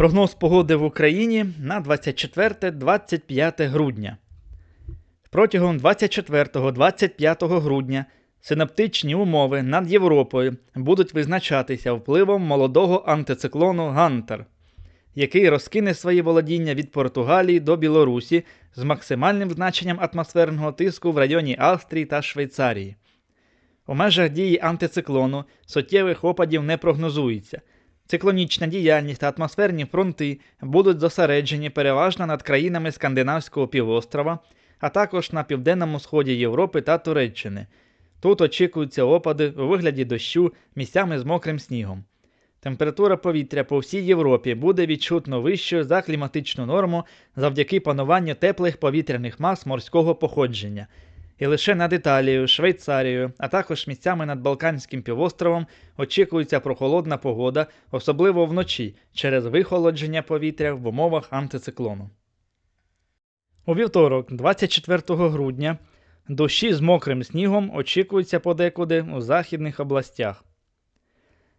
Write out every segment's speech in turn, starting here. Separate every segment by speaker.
Speaker 1: Прогноз погоди в Україні на 24-25 грудня. Протягом 24-25 грудня синаптичні умови над Європою будуть визначатися впливом молодого антициклону Гантер, який розкине свої володіння від Португалії до Білорусі з максимальним значенням атмосферного тиску в районі Австрії та Швейцарії. У межах дії антициклону суттєвих опадів не прогнозується. Циклонічна діяльність та атмосферні фронти будуть зосереджені переважно над країнами Скандинавського півострова, а також на південному сході Європи та Туреччини. Тут очікуються опади у вигляді дощу місцями з мокрим снігом. Температура повітря по всій Європі буде відчутно вищою за кліматичну норму завдяки пануванню теплих повітряних мас морського походження. І лише над Італією, Швейцарією, а також місцями над Балканським півостровом очікується прохолодна погода, особливо вночі, через вихолодження повітря в умовах антициклону. У вівторок, 24 грудня, дощі з мокрим снігом очікуються подекуди у західних областях.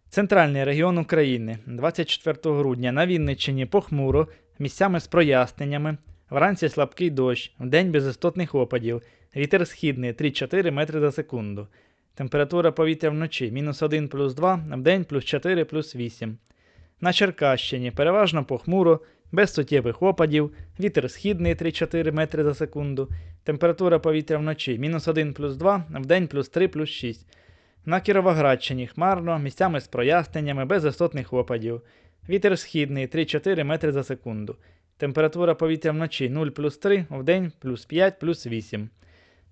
Speaker 1: Центральний регіон України 24 грудня на Вінниччині похмуро, місцями з проясненнями, вранці слабкий дощ, вдень без істотних опадів, вітер східний 3-4 метри за секунду. Температура повітря вночі мінус 1 плюс 2, вдень плюс 4 плюс 8. На Черкащині переважно похмуро, без суттєвих опадів, вітер східний 3-4 метри за секунду. Температура повітря вночі мінус 1 плюс 2, вдень плюс 3 плюс 6. На Кіровоградщині хмарно, місцями з проясненнями, без істотних опадів. Вітер східний 3-4 метри за секунду. Температура повітря вночі 0 плюс 3, вдень плюс 5 плюс 8.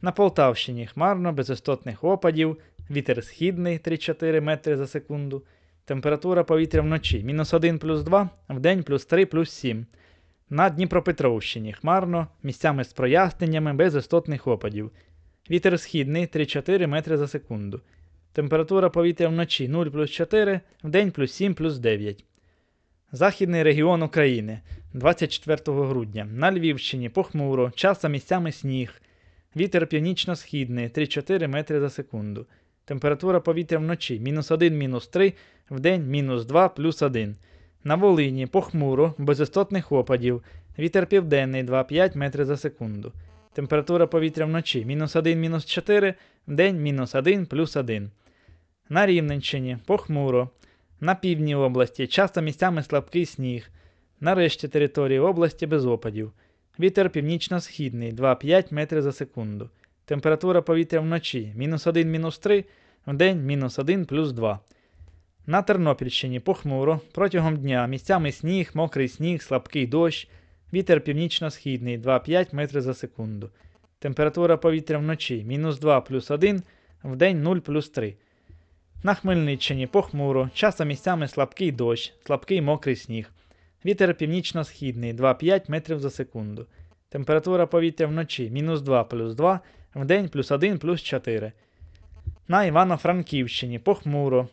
Speaker 1: На Полтавщині хмарно, без істотних опадів, вітер східний 3-4 метри за секунду. Температура повітря вночі мінус 1 плюс 2, вдень плюс 3 плюс 7. На Дніпропетровщині хмарно, місцями з проясненнями, без істотних опадів. Вітер східний 3-4 метри за секунду. Температура повітря вночі 0 плюс 4, вдень плюс 7 плюс 9. Західний регіон України 24 грудня. На Львівщині похмуро, часом місцями сніг. Вітер північно-східний 3-4 метри за секунду. Температура повітря вночі мінус 1 мінус 3, вдень мінус 2 плюс 1. На Волині похмуро, без істотних опадів. Вітер південний 2-5 метри за секунду. Температура повітря вночі мінус 1 мінус 4, вдень мінус 1 плюс 1. На Рівненщині похмуро. На півдні області часто місцями слабкий сніг. На решті території області без опадів. Вітер північно-східний 2-5 метрів за секунду. Температура повітря вночі мінус 1 мінус 3, вдень мінус 1 плюс 2. На Тернопільщині похмуро. Протягом дня місцями сніг, мокрий сніг, слабкий дощ. Вітер північно-східний 2-5 метрів за секунду. Температура повітря вночі мінус 2 плюс 1, вдень 0 плюс 3. На Хмельниччині похмуро, часом місцями слабкий дощ, слабкий мокрий сніг. Вітер північно-східний 2-5 метрів за секунду. Температура повітря вночі мінус 2 плюс 2, вдень плюс 1 плюс 4. На Івано-Франківщині похмуро.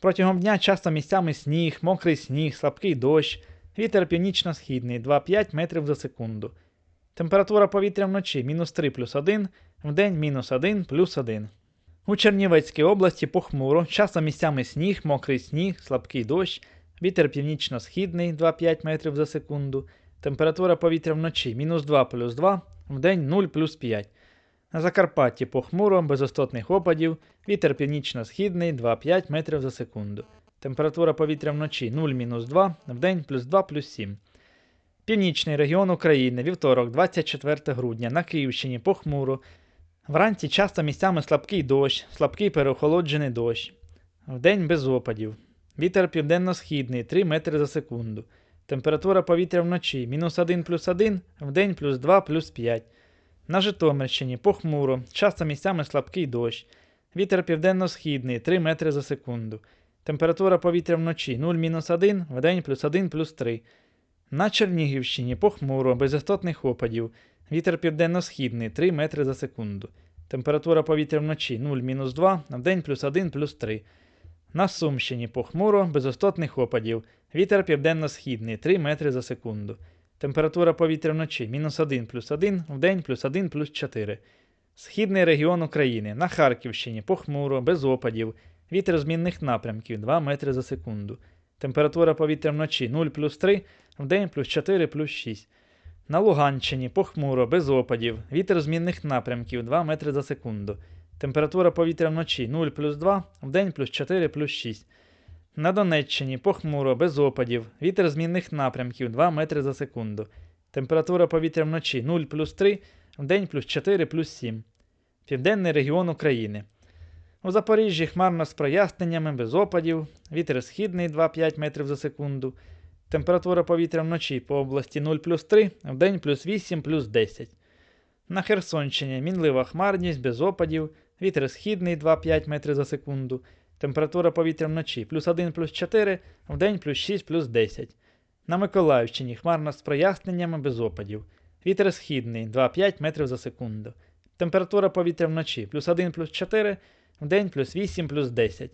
Speaker 1: Протягом дня часто місцями сніг, мокрий сніг, слабкий дощ. Вітер північно-східний 2-5 метрів за секунду. Температура повітря вночі мінус 3 плюс 1, вдень мінус 1 плюс 1. У Чернівецькій області похмуро, часом місцями сніг, мокрий сніг, слабкий дощ, вітер північно-східний 2-5 метрів за секунду, температура повітря вночі мінус 2 плюс 2, вдень 0 плюс 5. На Закарпатті похмуро, без остатних опадів, вітер північно-східний 2-5 метрів за секунду. Температура повітря вночі 0 мінус 2, вдень плюс 2 плюс 7. Північний регіон України, вівторок, 24 грудня, на Київщині похмуро, Вранці часто місцями слабкий дощ, слабкий переохолоджений дощ. Вдень без опадів. Вітер південно-східний 3 метри за секунду. Температура повітря вночі мінус 1 плюс 1, вдень плюс 2 плюс 5. На Житомирщині похмуро, часто місцями слабкий дощ. Вітер південно-східний 3 метри за секунду. Температура повітря вночі 0 мінус 1, вдень плюс 1 плюс 3. На Чернігівщині похмуро, без істотних опадів. Вітер південно-східний 3 метри за секунду. Температура повітря вночі 0 мінус 2, вдень плюс 1 плюс 3. На Сумщині похмуро, без остатних опадів. Вітер південно-східний 3 метри за секунду. Температура повітря вночі мінус 1 плюс 1, вдень плюс 1 плюс 4. Східний регіон України. На Харківщині похмуро, без опадів. Вітер змінних напрямків 2 метри за секунду. Температура повітря вночі 0 плюс 3, вдень плюс 4 плюс 6. На Луганщині похмуро, без опадів. Вітер змінних напрямків 2 метри за секунду. Температура повітря вночі 0 плюс 2, вдень плюс 4 плюс 6. На Донеччині похмуро, без опадів. Вітер змінних напрямків 2 метри за секунду. Температура повітря вночі 0 плюс 3, вдень плюс 4 плюс 7. Південний регіон України. У Запоріжжі хмарно з проясненнями, без опадів. Вітер східний 2-5 метрів за секунду. Температура повітря вночі по області 0 плюс 3, вдень плюс 8 плюс 10. На Херсонщині мінлива хмарність без опадів, вітер східний 2-5 метрів за секунду. Температура повітря вночі плюс 1 плюс 4, вдень плюс 6 плюс 10. На Миколаївщині хмарно з проясненнями без опадів. Вітер східний 2-5 метрів за секунду. Температура повітря вночі плюс 1 плюс 4, вдень плюс 8 плюс 10.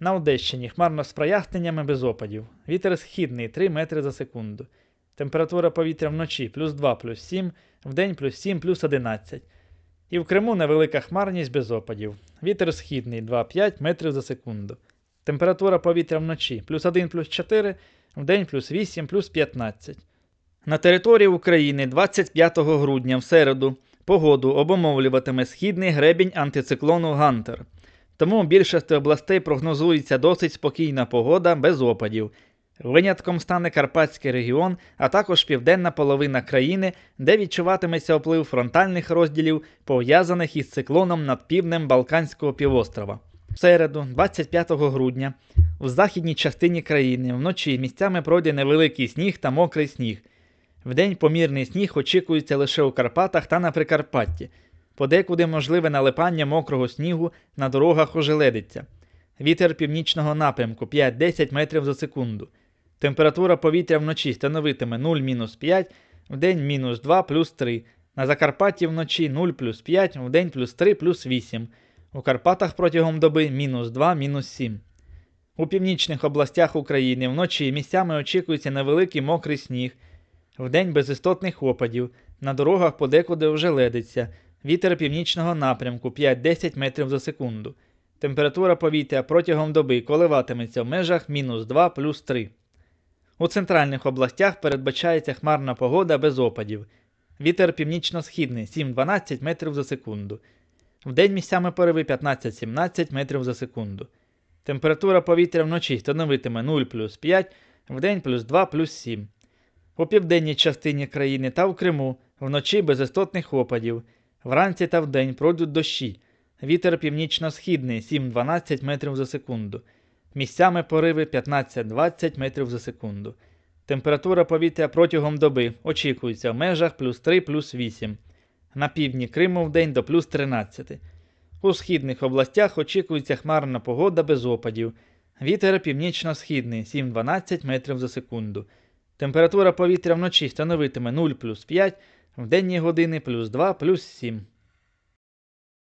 Speaker 1: На Одещині хмарно з проясненнями без опадів. Вітер східний 3 метри за секунду. Температура повітря вночі плюс 2 плюс 7, вдень плюс 7 плюс 11. І в Криму невелика хмарність без опадів. Вітер східний 2-5 метрів за секунду. Температура повітря вночі плюс 1 плюс 4, вдень плюс 8 плюс 15. На території України 25 грудня в середу погоду обумовлюватиме східний гребінь антициклону Гантер. Тому у більшості областей прогнозується досить спокійна погода без опадів. Винятком стане Карпатський регіон, а також південна половина країни, де відчуватиметься вплив фронтальних розділів, пов'язаних із циклоном над півднем Балканського півострова. В середу, 25 грудня, у західній частині країни вночі місцями пройде невеликий сніг та мокрий сніг. Вдень помірний сніг очікується лише у Карпатах та на Прикарпатті. Подекуди можливе налипання мокрого снігу на дорогах ожеледиться. Вітер північного напрямку 5-10 метрів за секунду. Температура повітря вночі становитиме 0-5, вдень мінус 2 плюс 3. На Закарпатті вночі 0 плюс 5, вдень плюс 3 плюс 8. У Карпатах протягом доби мінус 2 мінус 7. У північних областях України вночі місцями очікується невеликий мокрий сніг. Вдень без істотних опадів. На дорогах подекуди вже ледиться. Вітер північного напрямку 5-10 метрів за секунду. Температура повітря протягом доби коливатиметься в межах мінус 2 плюс 3. У центральних областях передбачається хмарна погода без опадів. Вітер північно-східний 7-12 метрів за секунду. Вдень місцями пориви 15-17 метрів за секунду. Температура повітря вночі становитиме 0 плюс 5, вдень плюс 2 плюс 7. У південній частині країни та в Криму вночі без істотних опадів. Вранці та вдень пройдуть дощі. Вітер північно-східний 7-12 метрів за секунду. Місцями пориви 15-20 метрів за секунду. Температура повітря протягом доби очікується в межах плюс 3 плюс 8. На півдні Криму вдень до плюс 13. У східних областях очікується хмарна погода без опадів. Вітер північно-східний 7-12 метрів за секунду. Температура повітря вночі становитиме 0 плюс 5, в денні години плюс 2 плюс 7.